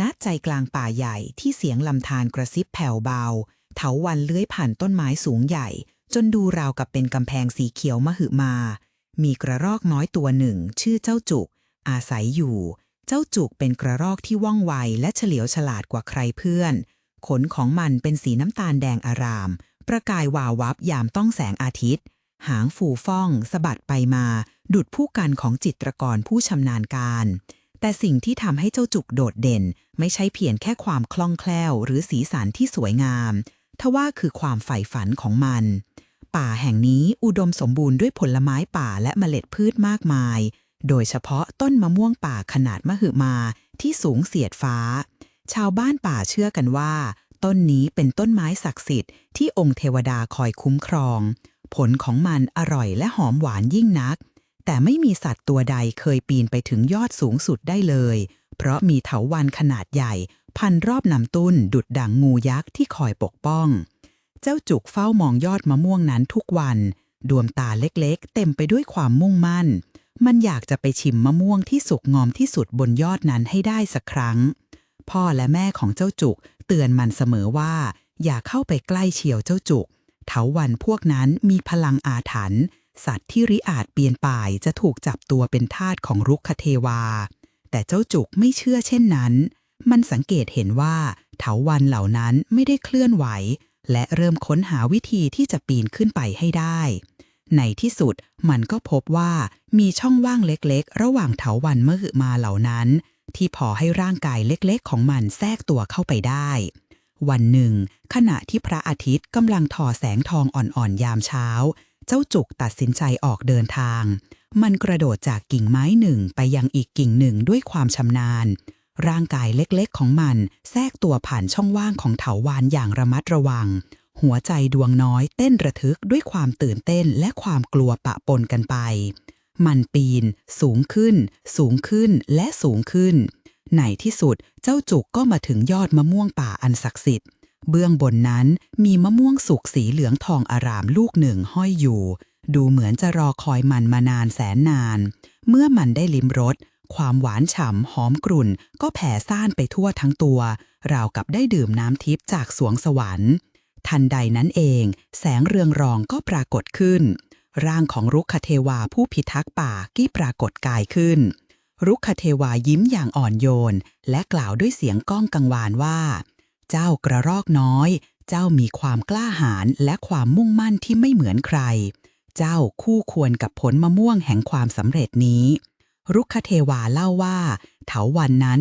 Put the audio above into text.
ณใจกลางป่าใหญ่ที่เสียงลำธารกระซิบแผ่วเบา เถาวันเลื้อยผ่านต้นไม้สูงใหญ่ จนดูราวกับเป็นกำแพงสีเขียวมหึมา มีกระรอกน้อยตัวหนึ่ง ชื่อเจ้าจุก อาศัยอยู่ เจ้าจุกเป็นกระรอกที่ว่องไวและเฉลียวฉลาดกว่าใครเพื่อน ขนของมันเป็นสีน้ำตาลแดงอาราม ประกายวาววับยามต้องแสงอาทิตย์ หางฟูฟ่องสะบัดไปมา ดุดผู้กันของจิตรกรผู้ชำนาญการ แต่สิ่งที่ทำให้เจ้าจุกโดดเด่น ไม่ใช่เพียงแค่ความคล่องแคล่ว หรือสีสันที่สวยงามทว่าคือความใฝ่ฝันของมัน ป่าแห่งนี้อุดมสมบูรณ์ด้วยผลไม้ป่าและเมล็ดพืชมากมาย โดยเฉพาะต้นมะม่วงป่าขนาดมหึมาที่สูงเสียดฟ้า ชาวบ้านป่าเชื่อกันว่า ต้นนี้เป็นต้นไม้ศักดิ์สิทธิ์ที่องค์เทวดาคอยคุ้มครอง ผลของมันอร่อยและหอมหวานยิ่งนัก แต่ไม่มีสัตว์ตัวใดเคยปีนไปถึงยอดสูงสุดได้เลย เพราะมีเถาวันขนาดใหญ่ พันรอบนำตุ้นดุดดังงูยักษ์ที่คอยปกป้อง เจ้าจุกเฝ้ามองยอดมะม่วงนั้นทุกวัน ดวงตาเล็กๆ เต็มไปด้วยความมุ่งมั่น มันอยากจะไปชิมมะม่วงที่สุกงอมที่สุดบนยอดนั้นให้ได้สักครั้ง พ่อและแม่ของเจ้าจุกเตือนมันเสมอว่า อย่าเข้าไปใกล้เฉียวเจ้าจุกเถาวันพวกนั้นมีพลังอาถรรพ์ สัตว์ที่ริอาจเปลี่ยนป่ายจะถูกจับตัวเป็นทาสของรุกขเทวา แต่เจ้าจุกไม่เชื่อเช่นนั้น มันสังเกตเห็นว่าเถาวันเหล่านั้นไม่ได้เคลื่อนไหว และเริ่มค้นหาวิธีที่จะปีนขึ้นไปให้ได้ ในที่สุดมันก็พบว่ามีช่องว่างเล็กๆ ระหว่างเถาวันมื่อมาเหล่านั้น ที่พอให้ร่างกายเล็กๆ ของมันแทรกตัวเข้าไปได้ วันหนึ่ง ขณะที่พระอาทิตย์กำลังทอแสงทองอ่อนๆยามเช้า เจ้าจุกตัดสินใจออกเดินทาง มันกระโดดจากกิ่งไม้หนึ่งไปยังอีกกิ่งหนึ่งด้วยความชำนาญ ร่างกายเล็กๆของมันแทรกตัวผ่านช่องว่างของเถาวานอย่างระมัดระวัง หัวใจดวงน้อยเต้นระทึกด้วยความตื่นเต้นและความกลัวปะปนกันไป มันปีน สูงขึ้น สูงขึ้นและสูงขึ้นในที่สุดเจ้าจุกก็มาถึงยอดมะม่วงป่าอันศักดิ์สิทธิ์ เบื้องบนนั้นมีมะม่วงสุกสีเหลืองทองอารามลูกหนึ่งห้อยอยู่ ดูเหมือนจะรอคอยมันมานานแสนนาน เมื่อมันได้ลิ้มรสความหวานฉ่ำหอมกรุ่น ก็แผ่ซ่านไปทั่วทั้งตัว ราวกับได้ดื่มน้ำทิพย์จากสวงสวรรค์ ทันใดนั้นเอง แสงเรืองรองก็ปรากฏขึ้น ร่างของรุกขเทวาผู้พิทักษ์ป่ากี้ปรากฏกายขึ้น รุกขเทวายิ้มอย่างอ่อนโยน และกล่าวด้วยเสียงก้องกังวานว่า เจ้ากระรอกน้อย เจ้ามีความกล้าหาญและความมุ่งมั่นที่ไม่เหมือนใคร เจ้าคู่ควรกับผลมะม่วงแห่งความสำเร็จนี้ รุกขเทวาเล่าว่า เถาวันนั้น